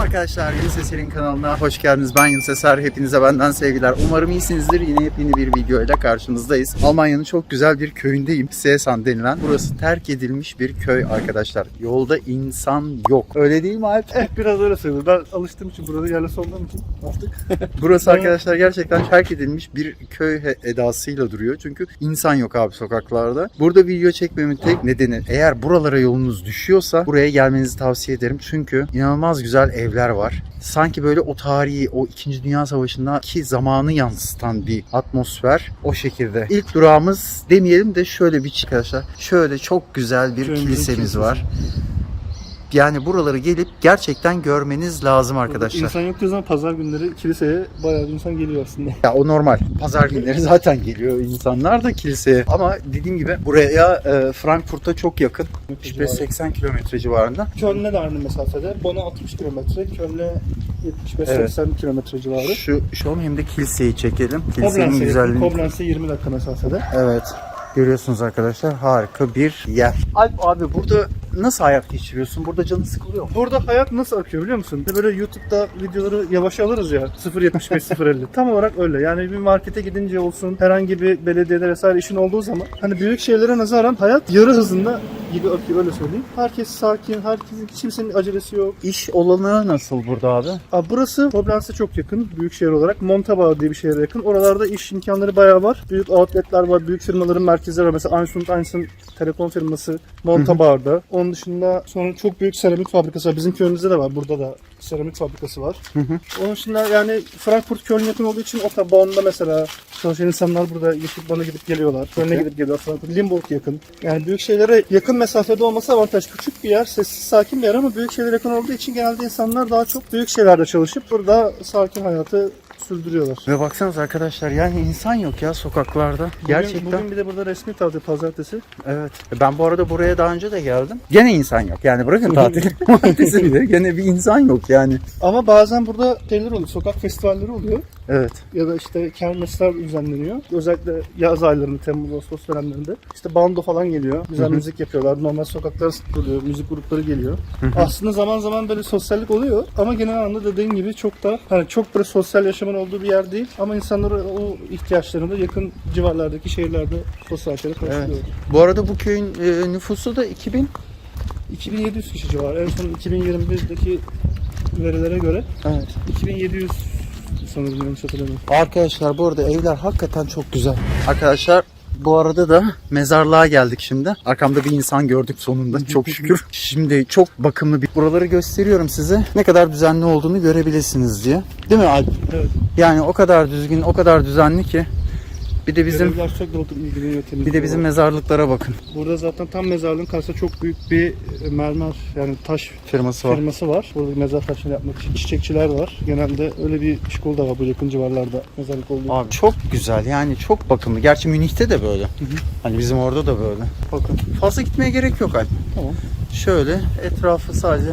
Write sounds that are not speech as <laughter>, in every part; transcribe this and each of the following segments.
arkadaşlar Yunus Eser'in kanalına hoş geldiniz. Ben Yunus Eser. Hepinize benden sevgiler. Umarım iyisinizdir. Yine yepyeni bir video ile karşınızdayız. Almanya'nın çok güzel bir köyündeyim. Seesan denilen. Burası terk edilmiş bir köy arkadaşlar. Yolda insan yok. Öyle değil mi Alp? Eh biraz öyle sayılır. Ben alıştığım için burada yerlisi olduğum için artık. <laughs> Burası arkadaşlar gerçekten terk edilmiş bir köy edasıyla duruyor. Çünkü insan yok abi sokaklarda. Burada video çekmemin tek nedeni eğer buralara yolunuz düşüyorsa buraya gelmenizi tavsiye ederim. Çünkü inanılmaz güzel evler var. Sanki böyle o tarihi, o 2. Dünya Savaşı'ndaki zamanı yansıtan bir atmosfer o şekilde. İlk durağımız demeyelim de şöyle bir arkadaşlar. Şöyle çok güzel bir Köyümüzün kilisemiz kilisesi. var. Yani buraları gelip gerçekten görmeniz lazım arkadaşlar. İnsan yok zaman pazar günleri kiliseye bayağı bir insan geliyor aslında. Ya o normal. Pazar günleri zaten geliyor insanlar da kiliseye. Ama dediğim gibi buraya e, Frankfurt'a çok yakın. 75-80 kilometre civarında. Köln'e de aynı mesafede. Bonn 60 kilometre, Köln'e 75-80 kilometre civarı. Şu, şu an hem de kiliseyi çekelim. Kilisenin güzelliğini. Koblentz'e 20 dakika mesafede. Evet. Görüyorsunuz arkadaşlar harika bir yer. Alp abi burada nasıl hayat geçiriyorsun? Burada canın sıkılıyor mu? Burada hayat nasıl akıyor biliyor musun? Böyle YouTube'da videoları yavaş alırız ya 0.75-0.50. <laughs> Tam olarak öyle. Yani bir markete gidince olsun herhangi bir belediyede vesaire işin olduğu zaman hani büyük şeylere nazaran hayat yarı hızında gibi akıyor öyle söyleyeyim. Herkes sakin, herkesin kimsenin acelesi yok. İş olanağı nasıl burada abi? Abi burası Koblentz'e çok yakın büyük şehir olarak. Montabaur diye bir şehre yakın. Oralarda iş imkanları bayağı var. Büyük outletler var, büyük firmaların merkezleri var. Mesela Einsund Einsund telekom firması Montabaur'da. Onun dışında sonra çok büyük seramik fabrikası var. Bizim köyümüzde de var. Burada da seramik fabrikası var. Onun dışında yani Frankfurt Köln yakın olduğu için o Bonn'da mesela çalışan insanlar burada geçip Bonn'a gidip geliyorlar. Köln'e gidip geliyorlar. Frankfurt, Limburg yakın. Yani büyük şeylere yakın mesafede olması avantaj. Küçük bir yer, sessiz, sakin bir yer ama büyük şeylere yakın olduğu için genelde insanlar daha çok büyük şeylerde çalışıp burada sakin hayatı sürdürüyorlar. Ve baksanız arkadaşlar yani insan yok ya sokaklarda. Bugün, Gerçekten. bugün bir de burada resmi tatil pazartesi. Evet. Ben bu arada buraya daha önce de geldim. Gene insan yok. Yani bırakın tatili. <laughs> Cumartesi bile gene bir insan yok yani. Ama bazen burada şeyler oluyor, sokak festivalleri oluyor. Evet. ya da işte kermesler düzenleniyor. Özellikle yaz aylarında, Temmuz, Ağustos dönemlerinde. İşte bando falan geliyor. Güzel müzik yapıyorlar. Normal sokaklara sıkılıyor. Müzik grupları geliyor. Aslında zaman zaman böyle sosyallik oluyor. Ama genel anlamda dediğim gibi çok da hani çok böyle sosyal yaşamın olduğu bir yer değil. Ama insanlar o ihtiyaçlarını da yakın civarlardaki şehirlerde sosyallikleri karşılıyor. Bu arada bu köyün e, nüfusu da 2000. 2700 kişi civarı. En son 2021'deki verilere göre Evet. 2700 sanırım yanlış hatırlamıyorum. Arkadaşlar bu arada evler hakikaten çok güzel. Arkadaşlar bu arada da mezarlığa geldik şimdi. Arkamda bir insan gördük sonunda <laughs> çok şükür. Şimdi çok bakımlı bir buraları gösteriyorum size. Ne kadar düzenli olduğunu görebilirsiniz diye. Değil mi Alp? Evet. Yani o kadar düzgün, o kadar düzenli ki. Bir de bizim sürekli bir de bizim mezarlıklara bakın. Burada zaten tam mezarlığın karşısında çok büyük bir e, mermer yani taş Firması var. firması var. Burada mezar taşını yapmak için çiçekçiler var. Genelde öyle bir şkol da var bu yakın civarlarda mezarlık olduğu. Abi çok güzel yani çok bakımlı. Gerçi Münih'te de böyle. Hani bizim orada da böyle. Bakın fazla gitmeye gerek yok Alp. Tamam. Şöyle etrafı sadece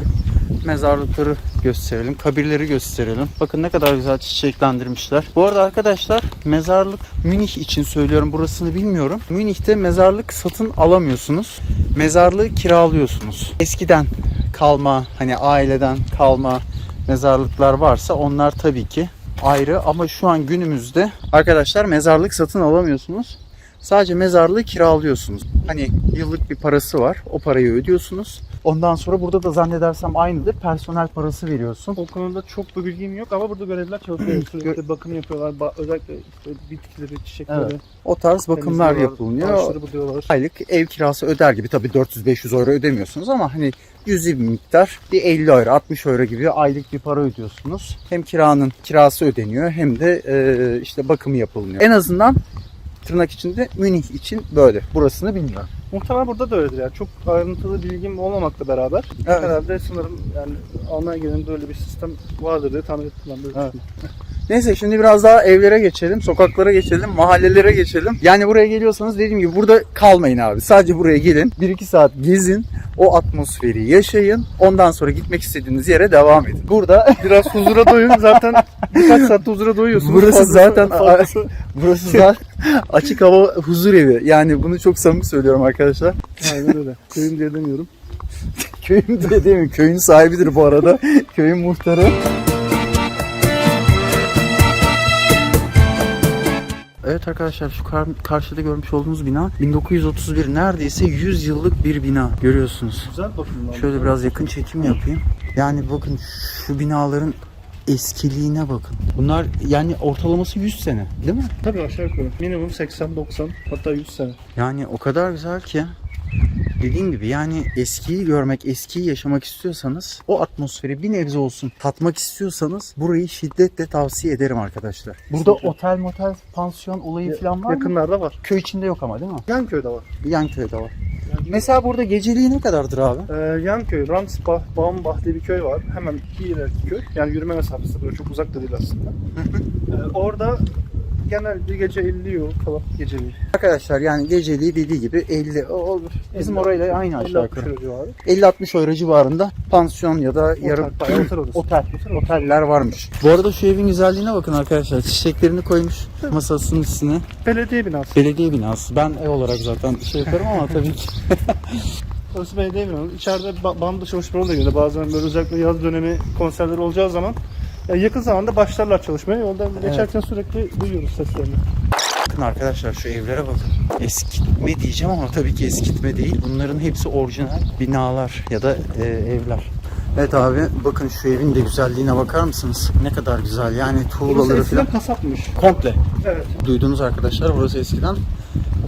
mezarlıkları gösterelim, kabirleri gösterelim. Bakın ne kadar güzel çiçeklendirmişler. Bu arada arkadaşlar mezarlık Münih için söylüyorum burasını bilmiyorum. Münih'te mezarlık satın alamıyorsunuz. Mezarlığı kiralıyorsunuz. Eskiden kalma hani aileden kalma mezarlıklar varsa onlar tabii ki ayrı ama şu an günümüzde arkadaşlar mezarlık satın alamıyorsunuz. Sadece mezarlığı kiralıyorsunuz. Hani yıllık bir parası var. O parayı ödüyorsunuz. Ondan sonra burada da zannedersem aynıdır. Personel parası veriyorsun. O konuda çok bir bilgim yok ama burada görevliler çalışıyor. <clears throat> Sürekli bakım yapıyorlar. Ba- özellikle işte bitkileri, çiçekleri. Evet. O tarz bakımlar yapılıyor. Buluyorlar. Aylık ev kirası öder gibi tabii 400-500 euro ödemiyorsunuz ama hani cüzi bir miktar bir 50 euro 60 euro gibi aylık bir para ödüyorsunuz. Hem kiranın kirası ödeniyor hem de e, işte bakımı yapılıyor. En azından tırnak içinde Münih için böyle. Burasını bilmiyorum. Muhtemelen burada da öyledir yani. Çok ayrıntılı bilgim olmamakla beraber Evet. herhalde sanırım yani Almanya genelinde öyle bir sistem vardır diye tahmin ettim ben. Böyle Evet. Neyse şimdi biraz daha evlere geçelim, sokaklara geçelim, mahallelere geçelim. Yani buraya geliyorsanız dediğim gibi burada kalmayın abi. Sadece buraya gelin, 1-2 saat gezin, o atmosferi yaşayın. Ondan sonra gitmek istediğiniz yere devam edin. Burada <laughs> Biraz huzura doyun. Zaten birkaç saatte huzura doyuyorsunuz. Burası Fazlası- zaten- fazlası- <laughs> burası zaten açık hava huzur evi. Yani bunu çok samimi söylüyorum arkadaşlar. Aynen öyle. Köyüm diye demiyorum. Köyün de değil mi? Köyün sahibidir bu arada. <laughs> Köyün muhtarı. Evet arkadaşlar şu kar- karşıda görmüş olduğunuz bina 1931 neredeyse 100 yıllık bir bina görüyorsunuz. Güzel bakımlar. Şöyle biraz yakın çekim yapayım. Yani bakın şu binaların eskiliğine bakın. Bunlar yani ortalaması 100 sene değil mi? Tabii aşağı yukarı. Minimum 80-90 hatta 100 sene. Yani o kadar güzel ki dediğim gibi yani eskiyi görmek, eskiyi yaşamak istiyorsanız o atmosferi bir nebze olsun tatmak istiyorsanız burayı şiddetle tavsiye ederim arkadaşlar. Burada Kesinlikle. otel motel pansiyon olayı falan var mı? Yakınlarda var. Köy içinde yok ama değil mi? Yanköy'de var. Yan köyde var. Mesela burada geceliği ne kadardır abi? Ee, Yanköy, Ramsbach, Baumbach diye bir köy var. Hemen bir ileriki köy. Yani yürüme mesafesi böyle çok uzak da değil aslında. ee, orada genelde gece 50 euro falan geceliği. Arkadaşlar yani geceliği dediği gibi 50 o- olur. Bizim 50 orayla aynı 50 aşağı 60 yukarı. euro civarı. 50-60 euro civarında pansiyon ya da yarım Otel, otel otel, oteller varmış. Bu arada şu evin güzelliğine bakın arkadaşlar. Çiçeklerini koymuş masasının üstüne. Belediye binası. Belediye binası. Ben ev olarak zaten şey yaparım ama tabii ki. <laughs> Orası belediye binası. İçeride ba- banda çalışmaları da Bazen böyle özellikle yaz dönemi konserleri olacağı zaman ya yakın zamanda başlarlar çalışmaya. Yoldan geçerken sürekli duyuyoruz seslerini. Bakın arkadaşlar şu evlere bakın. Eskitme diyeceğim ama tabii ki eskitme değil. Bunların hepsi orijinal binalar ya da e, evler. Evet abi bakın şu evin de güzelliğine bakar mısınız? Ne kadar güzel yani Burası tuğlaları eskiden falan. kasapmış. Komple. Evet. Duydunuz arkadaşlar burası eskiden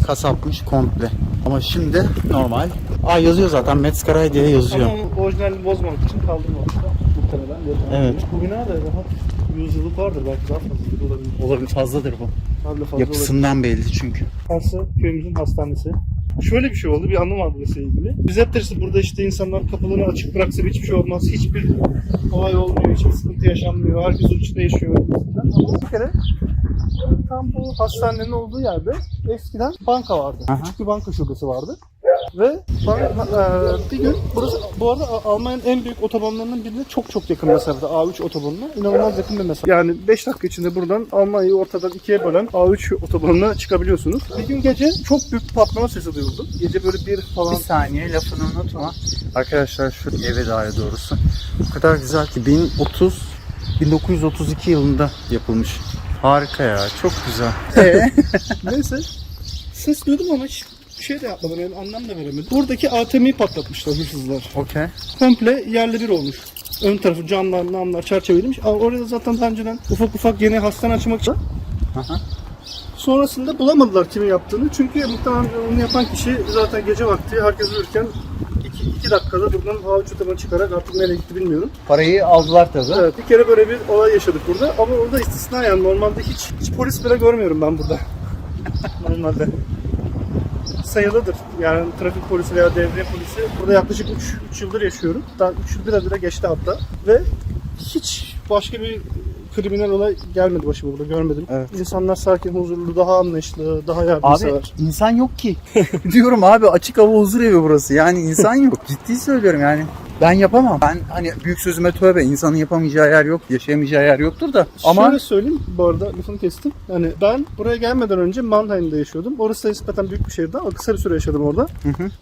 kasapmış komple. Ama şimdi normal. Aa yazıyor zaten Metskaray diye yazıyor. Ama orijinalini bozmamak için kaldırmamışlar. Muhtemelen. Evet. Bu bina da rahat 100 yıllık vardır belki daha fazla olabilir. Olabilir fazladır bu. Daha bile fazla olabilir. Yapısından belli çünkü. Karşı köyümüzün hastanesi. Şöyle bir şey oldu, bir anım var burası ilgili. Biz hep deriz ki burada işte insanlar kapılarını açık bıraksa hiçbir şey olmaz. Hiçbir olay olmuyor, hiçbir sıkıntı yaşanmıyor. Herkes uçta yaşıyor. Ama bir kere tam bu hastanenin olduğu yerde eskiden banka vardı. Aha. Küçük bir banka şubesi vardı. Ve e, bir gün burası bu arada Almanya'nın en büyük otobanlarının birine çok çok yakın mesafede A3 otobanına inanılmaz yakın bir mesafe. Yani 5 dakika içinde buradan Almanya'yı ortadan ikiye bölen A3 otobanına çıkabiliyorsunuz. Bir gün gece çok büyük patlama sesi duyuldu. Gece böyle bir falan Bir saniye lafını unutma. Arkadaşlar şu eve dair doğrusu. O kadar güzel ki 1030 1932 yılında yapılmış. Harika ya. Çok güzel. <laughs> Neyse. Ses duydum ama hiç bir şey de yapmadım. Yani anlam da veremedim. Buradaki ATM'yi patlatmışlar hırsızlar. Okey. komple yerle bir olmuş. Ön tarafı camlar, namlar çerçeveliymiş. Ama Orada zaten daha önceden ufak ufak yeni hastane açmak için. Aha. Sonrasında bulamadılar kimin yaptığını. Çünkü muhtemelen onu yapan kişi zaten gece vakti herkes uyurken 2 dakikada buradan hava uçurtmadan çıkarak artık nereye gitti bilmiyorum. Parayı aldılar tabii. Evet bir kere böyle bir olay yaşadık burada ama orada istisna yani normalde hiç, hiç polis bile görmüyorum ben burada. <laughs> normalde. Sayılıdır. Yani trafik polisi veya devriye polisi. Burada yaklaşık 3 yıldır yaşıyorum. Daha 3 yıl biraz bile geçti hatta. Ve hiç başka bir kriminal olay gelmedi başıma burada görmedim. Evet. İnsanlar sakin, huzurlu, daha anlayışlı, daha Abi yardımsever. insan yok ki. <laughs> Diyorum abi açık hava huzur evi burası. Yani insan yok. Ciddi söylüyorum yani. Ben yapamam. Ben hani büyük sözüme tövbe. insanın yapamayacağı yer yok, yaşayamayacağı yer yoktur da. Ama Şöyle söyleyeyim bu arada lafını kestim. Yani ben buraya gelmeden önce Mannheim'da yaşıyordum. Orası da nispeten büyük bir şehirdi ama kısa bir süre yaşadım orada.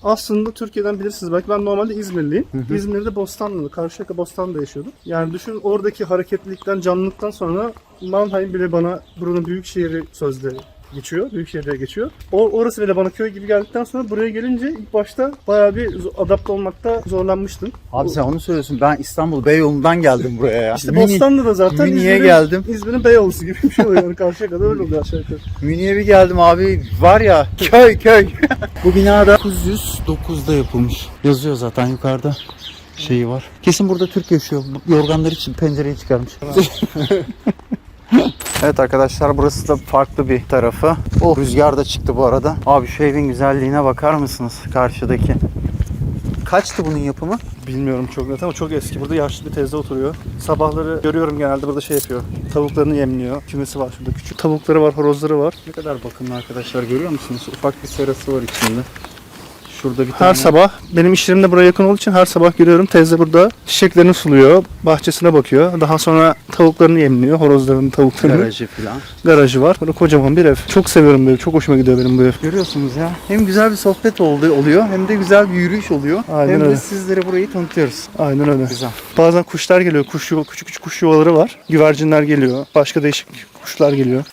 Aslında Türkiye'den bilirsiniz belki ben normalde İzmirliyim. İzmir'de Bostanlı'da, Karşıyaka Bostanlı'da yaşıyordum. Yani düşün oradaki hareketlilikten, canlılıktan sonra Mannheim bile bana buranın büyük şehri sözde geçiyor. Büyük şehirde geçiyor. O, orası bile bana köy gibi geldikten sonra buraya gelince ilk başta bayağı bir adapte olmakta zorlanmıştım. abi sen onu söylüyorsun. Ben İstanbul Beyoğlu'ndan geldim buraya ya. İşte Münih- Bostanlı'da zaten Münih'e İzmir'in- geldim. İzmir'in Beyoğlu'su gibi bir şey oluyor. Yani Karşıyaka'da öyle oluyor aşağı yukarı. Münih'e bir geldim abi. Var ya köy köy. <laughs> Bu binada 909'da yapılmış. Yazıyor zaten yukarıda şeyi var. Kesin burada Türk yaşıyor. Bu Yorganlar için pencereyi çıkarmış. <laughs> evet arkadaşlar burası da farklı bir tarafı. Oh rüzgar da çıktı bu arada. Abi şu evin güzelliğine bakar mısınız karşıdaki? Kaçtı bunun yapımı? Bilmiyorum çok net ama çok eski. Burada yaşlı bir teyze oturuyor. Sabahları görüyorum genelde burada şey yapıyor. Tavuklarını yemliyor. Kümesi var şurada. Küçük tavukları var, horozları var. Ne kadar bakımlı arkadaşlar görüyor musunuz? Ufak bir serası var içinde. Şurada bir tane. Her sabah benim iş yerim de buraya yakın olduğu için her sabah görüyorum. Teyze burada çiçeklerini suluyor, bahçesine bakıyor. Daha sonra tavuklarını yemliyor, horozlarını, tavuklarını. garajı falan. Garajı var. Burada kocaman bir ev. Çok seviyorum bu evi. Çok hoşuma gidiyor benim bu ev. Görüyorsunuz ya. Hem güzel bir sohbet oldu oluyor hem de güzel bir yürüyüş oluyor. Aynen hem de öyle. sizlere burayı tanıtıyoruz. Aynen öyle. Güzel. Bazen kuşlar geliyor. Kuş yuva, küçük küçük kuş yuvaları var. Güvercinler geliyor. Başka değişik kuşlar geliyor.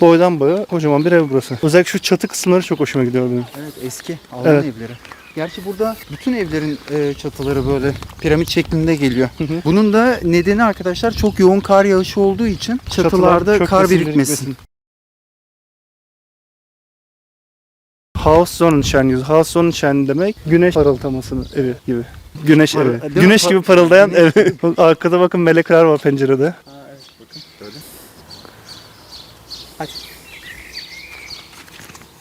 Boydan boya kocaman bir ev burası. Özellikle şu çatı kısımları çok hoşuma gidiyor benim. Evet eski Alman Evet. evleri. Gerçi burada bütün evlerin e, çatıları böyle piramit şeklinde geliyor. hı. Bunun da nedeni arkadaşlar çok yoğun kar yağışı olduğu için çatılarda Çatılar kar çökmesin, birikmesin. House Sonnenschein. House Sonnenschein demek güneş parıldamasının evi gibi. Güneş Par- evi. mi? Güneş gibi parıldayan <laughs> ev. Arkada bakın melekler var pencerede. আচ্ছা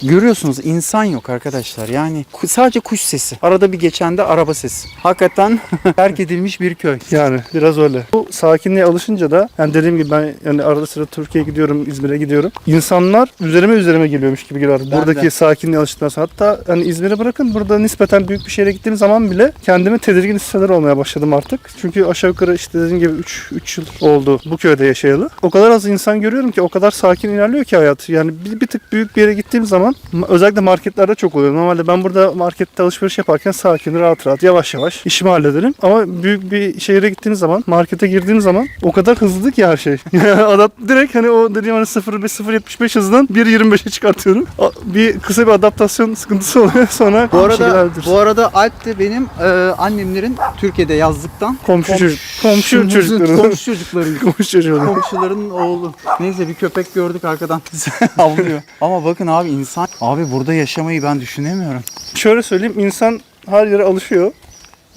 Görüyorsunuz insan yok arkadaşlar. Yani sadece kuş sesi. Arada bir geçen de araba sesi. Hakikaten <laughs> terk edilmiş bir köy. Yani biraz öyle. Bu sakinliğe alışınca da yani dediğim gibi ben yani arada sıra Türkiye'ye gidiyorum, İzmir'e gidiyorum. İnsanlar üzerime üzerime geliyormuş gibi geliyor. Buradaki de. sakinliğe alıştıktan sonra. Hatta hani İzmir'e bırakın burada nispeten büyük bir şehre gittiğim zaman bile kendimi tedirgin hisseder olmaya başladım artık. Çünkü aşağı yukarı işte dediğim gibi 3 3 yıl oldu bu köyde yaşayalı. O kadar az insan görüyorum ki o kadar sakin ilerliyor ki hayat. Yani bir, bir tık büyük bir yere gittiğim zaman ma- özellikle marketlerde çok oluyor. Normalde ben burada markette alışveriş yaparken sakin, rahat rahat, yavaş yavaş işimi hallederim. Ama büyük bir şehire gittiğim zaman, markete girdiğim zaman o kadar hızlı ki her şey. <laughs> Adam direkt hani o dediğim hani 0.75 hızdan 1.25'e çıkartıyorum. Bir kısa bir adaptasyon sıkıntısı <laughs> oluyor. Sonra Bu arada bu arada Alp de benim e, annemlerin Türkiye'de yazlıktan Komşu komşu komşumuzun- çocukları. komşu çocukları. <laughs> Komşu oluyor. Komşuların oğlu. Neyse bir köpek gördük arkadan avlıyor. Ama bakın abi insan abi burada yaşamayı ben düşünemiyorum. Şöyle söyleyeyim insan her yere alışıyor.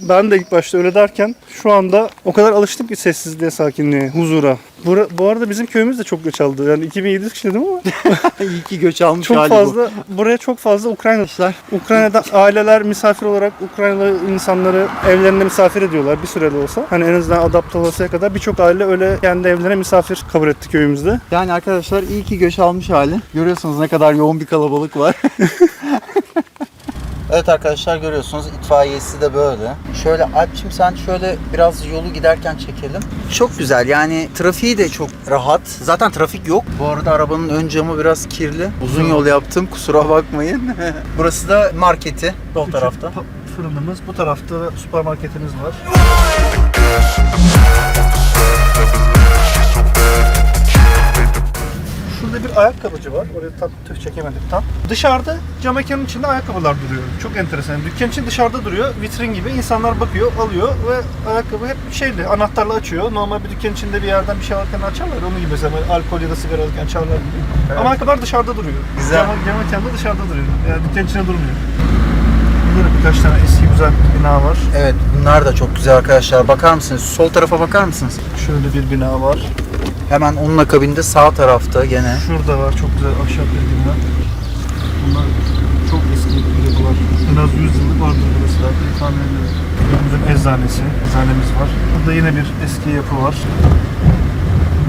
Ben de ilk başta öyle derken şu anda o kadar alıştım ki sessizliğe, sakinliğe, huzura. Bu, bu arada bizim köyümüz de çok göç aldı. Yani 2700 kişi dedim ama <laughs> İyi ki göç almış çok hali fazla buraya çok fazla Ukraynalılar. Ukrayna'da aileler misafir olarak Ukraynalı insanları evlerine misafir ediyorlar bir sürede olsa. Hani en azından adapte olasıya kadar birçok aile öyle kendi evlerine misafir kabul etti köyümüzde. bu. Yani arkadaşlar iyi ki göç almış hali. Görüyorsunuz ne kadar yoğun bir kalabalık var. <laughs> Evet arkadaşlar görüyorsunuz itfaiyesi de böyle. Şöyle Alpçim sen şöyle biraz yolu giderken çekelim. Çok güzel yani trafiği de çok rahat. Zaten trafik yok. Bu arada arabanın ön camı biraz kirli. Uzun yol yaptım kusura bakmayın. <laughs> Burası da marketi sol tarafta. Fırınımız bu tarafta süpermarketimiz var. Şurada bir ayakkabıcı var. Oraya tam tüh çekemedik tam. Dışarıda cam mekanın içinde ayakkabılar duruyor. Çok enteresan. Dükkan için dışarıda duruyor. Vitrin gibi. insanlar bakıyor, alıyor ve ayakkabı hep şeyli. Anahtarla açıyor. Normal bir dükkan içinde bir yerden bir şey alırken açarlar. Onun gibi mesela alkol ya da sigara alırken çalarlar gibi. Ama ayakkabılar dışarıda duruyor. Güzel. Cam, cam mekanda dışarıda duruyor. Yani dükkan içinde durmuyor. Burada da birkaç tane eski güzel bina var. Evet bunlar da çok güzel arkadaşlar. Bakar mısınız? Sol tarafa bakar mısınız? Şöyle bir bina var. Hemen onun akabinde sağ tarafta gene. Şurada var çok güzel ahşap bir bina. Bunlar çok eski yapılar. En az 100 yıllık vardır burası da. Tahmin ediyorum. Bizim eczanesi, eczanemiz var. Burada yine bir eski yapı var.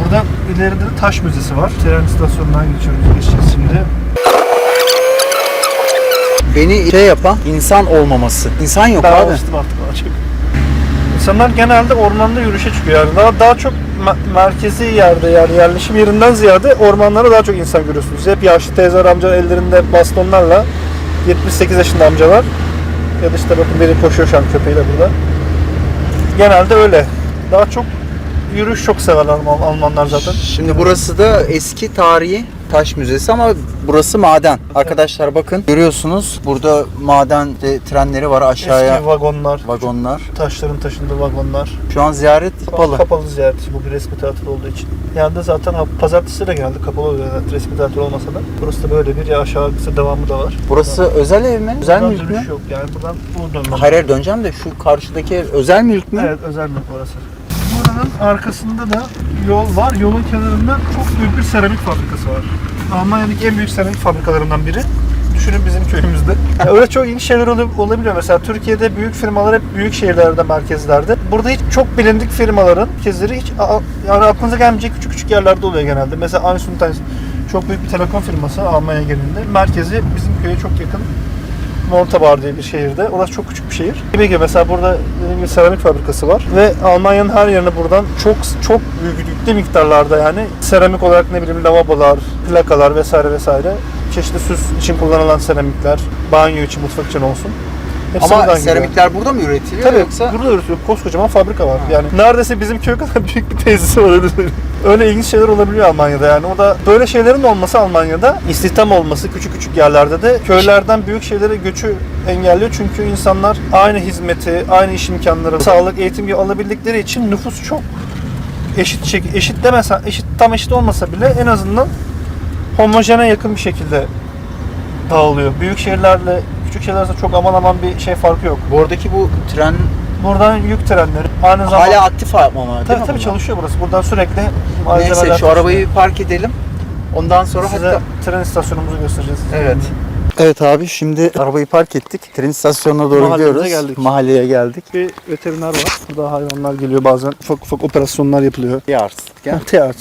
Buradan ileride de taş müzesi var. Tren istasyonundan geçiyoruz, geçeceğiz şimdi. Beni şey yapan insan olmaması. İnsan yok Ben abi. alıştım artık. İnsanlar genelde ormanda yürüyüşe çıkıyor. Yani daha, daha çok merkezi yerde yani yerleşim yerinden ziyade ormanlara daha çok insan görüyorsunuz. Hep yaşlı teyzeler amcalar ellerinde bastonlarla 78 yaşında amcalar ya da işte bakın biri koşuyor şu an köpeğiyle burada. Genelde öyle. Daha çok yürüyüş çok severler Alman- Almanlar zaten. Şimdi burası da eski tarihi taş müzesi ama burası maden. Arkadaşlar bakın görüyorsunuz burada maden de trenleri var aşağıya Eski vagonlar, vagonlar. taşların taşındığı vagonlar. Şu an ziyaret kapalı. Kapalı ziyaret bu bir resmi tatil olduğu için. Yani de zaten pazartesi de geldi kapalı oluyor evet, resmi tatil olmasa da. Burası da böyle bir ya aşağı kısa devamı da var. Burası özel ev mi? Özel mülk mü? yok yani buradan bu dönmem. Hayır hayır döneceğim de şu karşıdaki ev özel mülk mü? Evet özel mülk orası. Buranın arkasında da yol var. Yolun kenarında çok büyük bir seramik fabrikası var. Almanya'daki en büyük seramik fabrikalarından biri. Düşünün bizim köyümüzde. <laughs> Ya öyle çok ilginç şeyler ol- olabiliyor. Mesela Türkiye'de büyük firmalar hep büyük şehirlerde, merkezlerde. Burada hiç çok bilindik firmaların kezleri hiç yani aklınıza gelmeyecek küçük küçük yerlerde oluyor genelde. Mesela Einstein çok büyük bir telekom firması Almanya genelinde. Merkezi bizim köye çok yakın Montabaur diye bir şehirde. Orası çok küçük bir şehir. Gibi mesela burada dediğim gibi seramik fabrikası var. Ve Almanya'nın her yerine buradan çok çok büyük yüklü miktarlarda yani seramik olarak ne bileyim lavabolar, plakalar vesaire vesaire çeşitli süs için kullanılan seramikler, banyo için, mutfak için olsun. Hepsi Ama buradan seramikler burada mı üretiliyor Tabii yoksa? burada üretiyor. Koskocaman fabrika var. Yani neredeyse bizim köy kadar <laughs> büyük bir tesisi var öyle <laughs> söyleyeyim. Öyle ilginç şeyler olabiliyor Almanya'da yani. O da böyle şeylerin olması Almanya'da istihdam olması küçük küçük yerlerde de köylerden büyük şeylere göçü engelliyor. Çünkü insanlar aynı hizmeti, aynı iş imkanları, sağlık, eğitim gibi alabildikleri için nüfus çok eşit şek- eşit demesen eşit tam eşit olmasa bile en azından homojene yakın bir şekilde dağılıyor. Büyük şehirlerle küçük şehirler arasında çok aman aman bir şey farkı yok. Buradaki bu tren Buradan yük trenleri aynı zamanda hala aktif ama değil mi tabii bunlar? çalışıyor burası. Buradan sürekli Neyse şu arabayı park ededim. Ondan sonra size hatta tren istasyonumuzu göstereceğiz. Evet. Evet abi şimdi arabayı park ettik. Tren istasyonuna doğru Mahallemize gidiyoruz. geldik. Mahalleye geldik. Bir veteriner var. Burada hayvanlar geliyor bazen. Ufak ufak operasyonlar yapılıyor. Yars. Gel. Yani.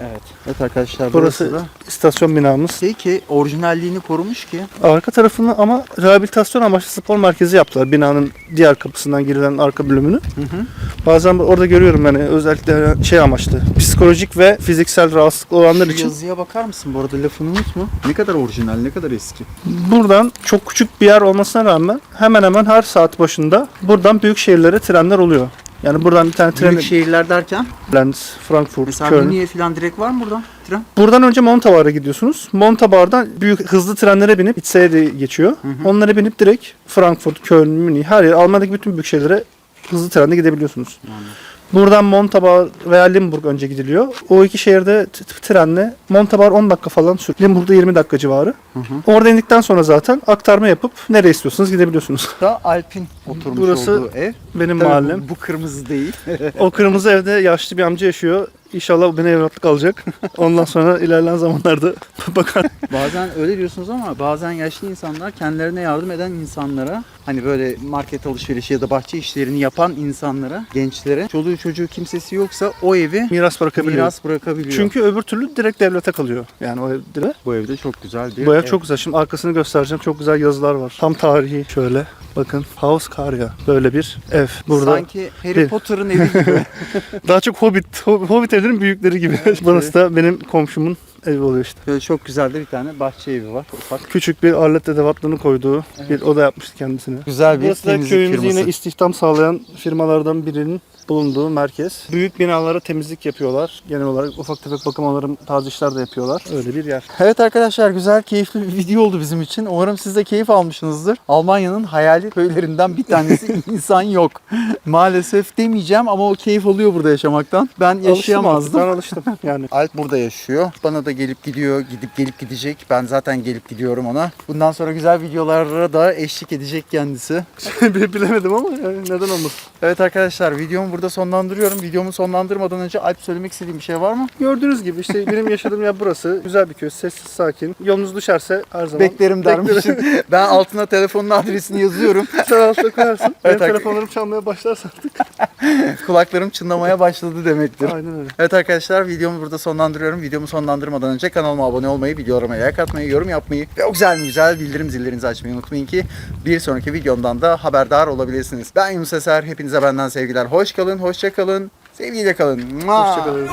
Evet. Evet arkadaşlar burası, Burası da istasyon binamız. şey ki orijinalliğini korumuş ki. Arka tarafını ama rehabilitasyon amaçlı spor merkezi yaptılar. Binanın diğer kapısından girilen arka bölümünü. Hı hı. Bazen orada görüyorum yani özellikle şey amaçlı. Psikolojik ve fiziksel rahatsızlık olanlar Şu için. yazıya bakar mısın bu arada lafını unutma. Ne kadar orijinal, ne kadar eski. Buradan çok küçük bir yer olmasına rağmen hemen hemen her saat başında buradan büyük şehirlere trenler oluyor. Yani buradan bir tane tren Büyük şehirler derken Lens, Frankfurt, mesela Köln. Münih'e falan direkt var mı buradan tren? Buradan önce Montabaur'a gidiyorsunuz. Montabaur'dan büyük hızlı trenlere binip İTSE'ye de geçiyor. hı. Onlara binip direkt Frankfurt, Köln, Münih her yer Almanya'daki bütün büyük şehirlere hızlı trenle gidebiliyorsunuz. Buradan Montabaur veya Limburg önce gidiliyor. O iki şehirde trenle Montabaur 10 dakika falan sürüyor. Limburg'da 20 dakika civarı. Hı hı. Orada indikten sonra zaten aktarma yapıp nereye istiyorsanız gidebiliyorsunuz. Da Alp'in oturmuş Burası olduğu ev. Benim Tabii mahallem. Bu, bu kırmızı değil. O kırmızı evde yaşlı bir amca yaşıyor. İnşallah beni evlatlık alacak. <laughs> Ondan sonra ilerleyen zamanlarda <laughs> bakar. bazen öyle diyorsunuz ama bazen yaşlı insanlar kendilerine yardım eden insanlara hani böyle market alışverişi ya da bahçe işlerini yapan insanlara, gençlere çoluğu çocuğu kimsesi yoksa o evi Miras bırakabiliyor. miras bırakabiliyor. Çünkü öbür türlü direkt devlete kalıyor. Yani o evde. bu evde çok güzel bir Bu ev ev. çok güzel. Şimdi arkasını göstereceğim. Çok güzel yazılar var. Tam tarihi şöyle. Bakın House Karya. Böyle bir ev. Burada Sanki Harry Potter'ın evi gibi. <laughs> daha çok Hobbit. Hob- Hobbit evlerin büyükleri gibi. <laughs> Burası da benim komşumun evi oluyor işte. Böyle çok güzel de bir tane bahçe evi var ufak. Küçük bir alet edevatlarını koyduğu bir oda yapmıştı kendisine. Güzel bir Burası da temizlik köyümüzde firması. yine istihdam sağlayan firmalardan birinin bulunduğu merkez. Büyük binalara temizlik yapıyorlar. Genel olarak ufak tefek bakım onarım tarzı işler de yapıyorlar. Öyle bir yer. Evet arkadaşlar güzel keyifli bir video oldu bizim için. Umarım siz de keyif almışsınızdır. Almanya'nın hayali köylerinden bir tanesi <laughs> insan yok. Maalesef demeyeceğim ama o keyif oluyor burada yaşamaktan. Ben yaşayamazdım. Ben alıştım yani. <laughs> Alp burada yaşıyor. Bana da gelip gidiyor, gidip gelip gidecek. Ben zaten gelip gidiyorum ona. Bundan sonra güzel videolara da eşlik edecek kendisi. <laughs> Bilemedim ama yani neden olmasın. Evet arkadaşlar videomu burada sonlandırıyorum. Videomu sonlandırmadan önce Alp söylemek istediğim bir şey var mı? Gördüğünüz gibi işte benim yaşadığım yer burası. Güzel bir köy, sessiz, sakin. Yolunuz düşerse her zaman Beklerim dermişim. <laughs> ben altına telefonun adresini yazıyorum. <laughs> Sen altta koyarsın. Benim Evet, telefonlarım çalmaya başlarsa artık. <laughs> Kulaklarım çınlamaya başladı demektir. Aynen öyle. Evet arkadaşlar videomu burada sonlandırıyorum. Videomu sonlandırmadan önce kanalıma abone olmayı, videolarıma like atmayı, yorum yapmayı ve o güzel güzel bildirim zillerinizi açmayı unutmayın ki bir sonraki videomdan da haberdar olabilirsiniz. Ben Yunus Eser. Hepinize benden sevgiler. Hoş kalın, hoşça kalın. Sevgiyle kalın. Mua. Hoşçakalın.